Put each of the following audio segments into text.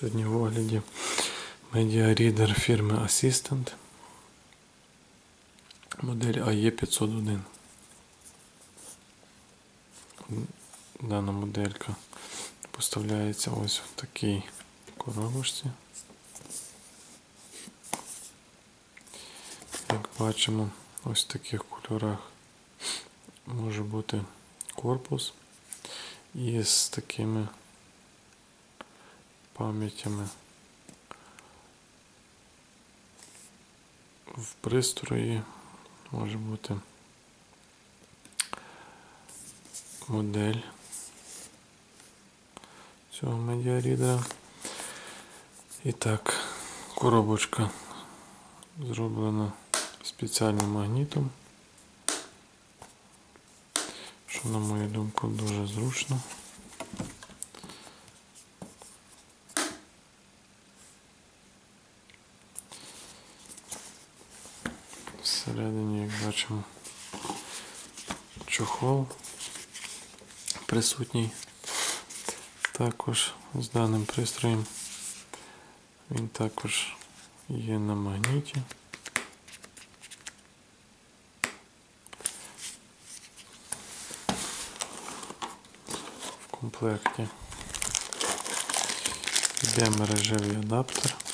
Сьогодні в огляді медіарідер фірми Assistant. Модель AE501. Дана моделька поставляється ось в такій коробочці. Як бачимо, ось в таких кольорах може бути корпус і з такими пам'ятями в пристрої може бути модель цього медіарідера. І так, коробочка зроблена спеціальним магнітом, що, на мою думку, дуже зручно. Всередині, як бачимо, чохол присутній також з даним пристроєм. Він також є на магніті. В комплекті йде мережевий адаптер.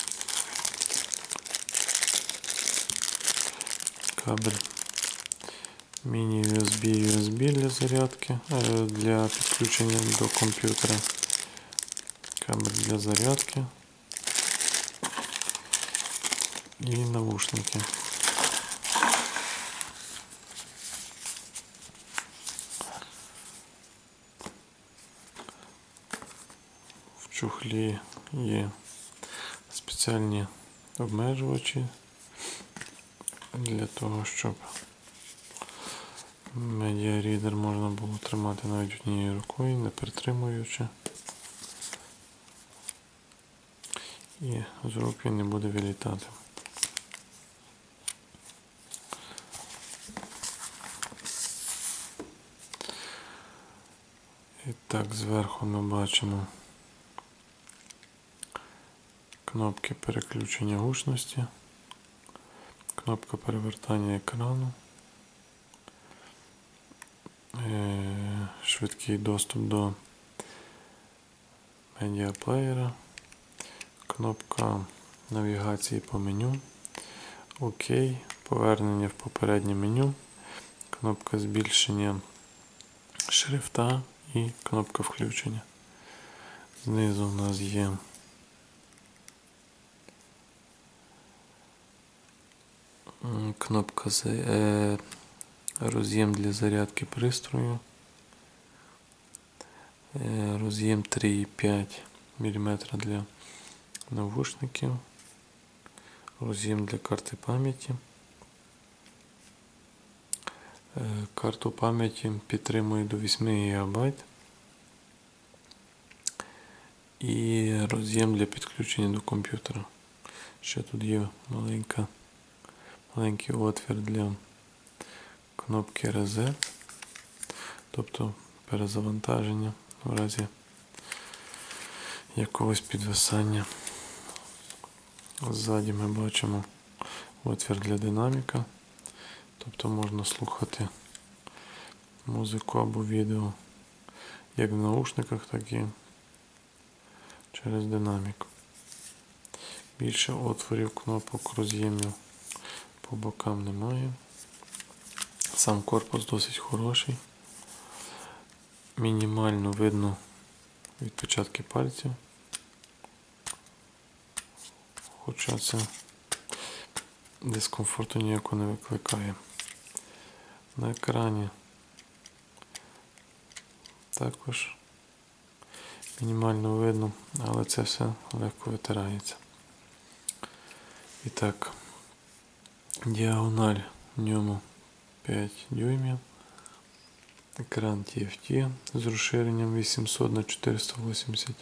кабель міні-USB USB для зарядки, для підключення до комп'ютера, кабель для зарядки і навушники. В чухлі є спеціальні обмежувачі Для того, щоб медіарідер можна було тримати навіть однією рукою, не притримуючи. І з рук він не буде вилітати. І так, зверху ми бачимо кнопки переключення гучності кнопка перевертання екрану, е, швидкий доступ до медіаплеєра, кнопка навігації по меню, ОК, повернення в попереднє меню, кнопка збільшення шрифта і кнопка включення. Знизу у нас є кнопка е, роз'єм для зарядки пристрою, е, роз'єм 3,5 мм для навушників, роз'єм для карти пам'яті. Е, карту пам'яті підтримує до 8 ГБ. І роз'єм для підключення до комп'ютера. Ще тут є маленька маленький отвір для кнопки Reset, тобто перезавантаження в разі якогось підвисання. Ззаді ми бачимо отвір для динаміка, тобто можна слухати музику або відео як в наушниках, так і через динаміку. Більше отворів кнопок роз'ємів по бокам немає. Сам корпус досить хороший. Мінімально видно відпечатки пальців. Хоча це дискомфорту ніякого не викликає. На екрані також мінімально видно, але це все легко витирається. І так, Діагональ в ньому 5 дюймів. Екран TFT з розширенням 800 на 480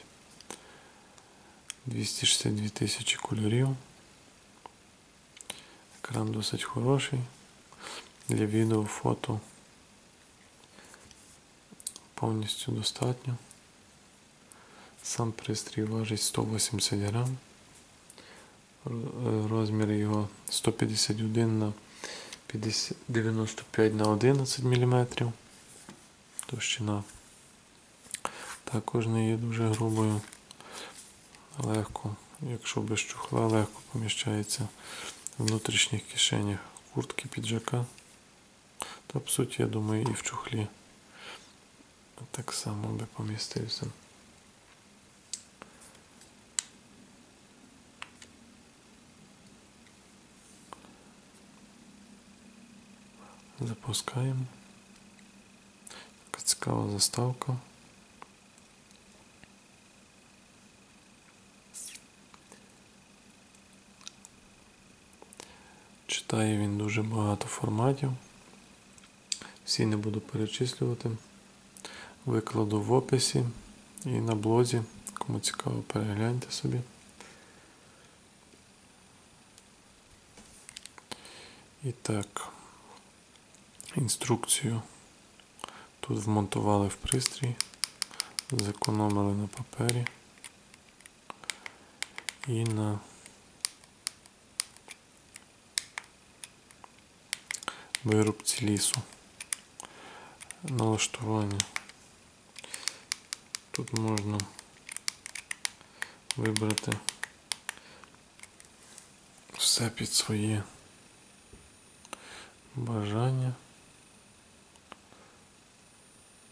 262 тисячі кольорів. Екран досить хороший. Для відео, фото повністю достатньо. Сам пристрій важить 180 грам. Ро- Розмір його 151 на 50 95 на 11 мм. Товщина також не є дуже грубою. Легко, якщо без чухла, легко поміщається в внутрішніх кишенях куртки піджака. Та по суті, я думаю, і в чухлі так само би помістився. Запускаємо. Така цікава заставка. Читає він дуже багато форматів. Всі не буду перечислювати. Викладу в описі і на блозі. Кому цікаво, перегляньте собі. І так, інструкцію тут вмонтували в пристрій, зекономили на папері і на вирубці лісу. Налаштування. Тут можна вибрати все під своє бажання.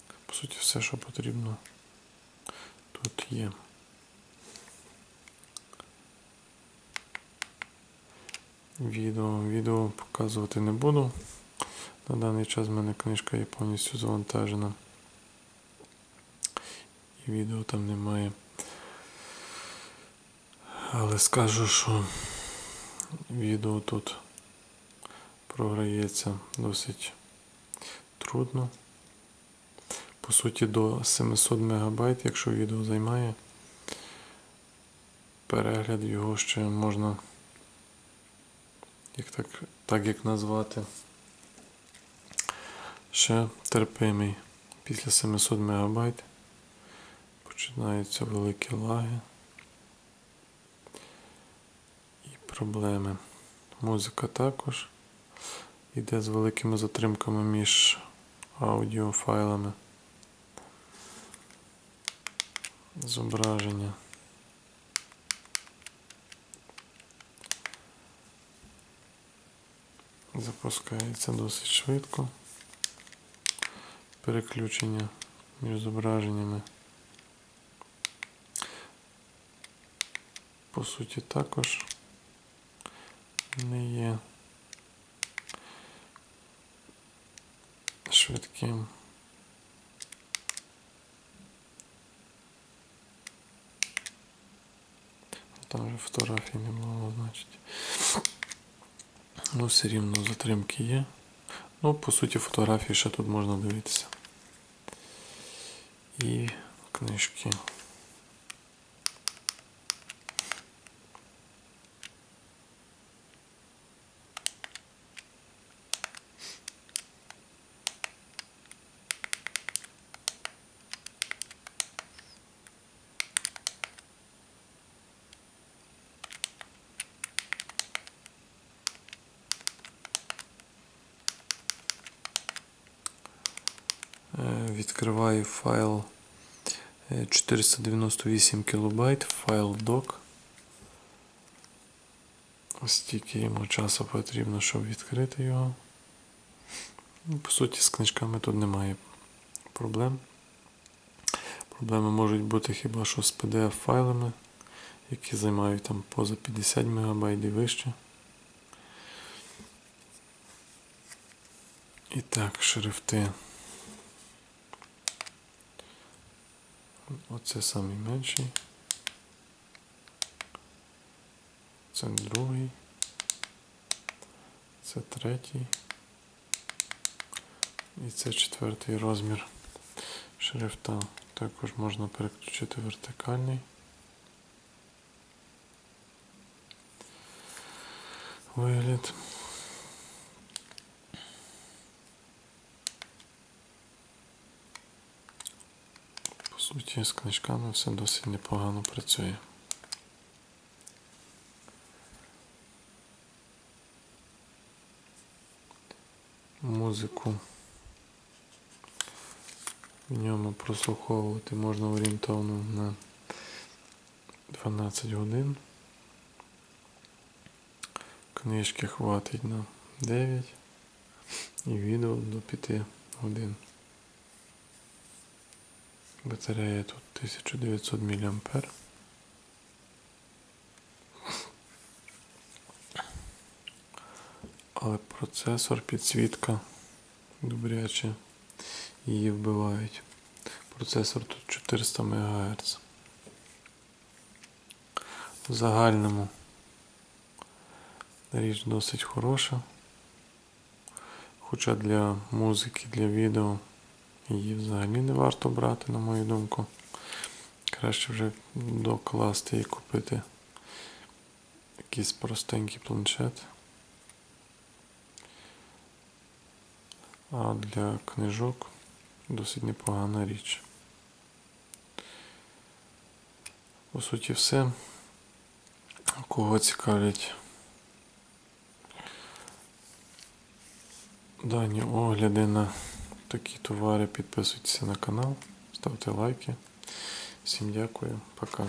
По суті, все, що потрібно, тут є. Відео, відео показувати не буду. На даний час в мене книжка є повністю завантажена. І відео там немає. Але скажу, що відео тут програється досить трудно. По суті, до 700 МБ, якщо відео займає, перегляд його ще можна, як так, так як назвати, ще терпимий. Після 700 МБ починаються великі лаги і проблеми. Музика також йде з великими затримками між аудіофайлами. Зображення. Запускається досить швидко. Переключення між зображеннями. По суті, також не є швидким. Там вже фотографій не було, значить. Ну, все рівно затримки є. Ну, по суті, фотографії ще тут можна дивитися. І книжки. Відкриваю файл е, 498 кБ, файл doc. Стільки йому часу потрібно, щоб відкрити його. Ну, По суті, з книжками тут немає проблем. Проблеми можуть бути хіба що з PDF-файлами, які займають там поза 50 МБ і вище. І так, шрифти. Оце самий менший. Це другий. Це третій. І це четвертий розмір шрифта. Також можна переключити вертикальний. Вигляд. Суті, з книжками все досить непогано працює. Музику в ньому прослуховувати можна орієнтовно на 12 годин. Книжки хватить на 9 і відео до 5 годин. Батарея тут 1900 мА. Але процесор, підсвітка добряче її вбивають. Процесор тут 400 МГц. В загальному річ досить хороша. Хоча для музики, для відео її взагалі не варто брати, на мою думку. Краще вже докласти і купити якийсь простенький планшет. А для книжок досить непогана річ. По суті, все. Кого цікавлять дані огляди на такі товари, підписуйтесь на канал, ставте лайки. Всім дякую, пока.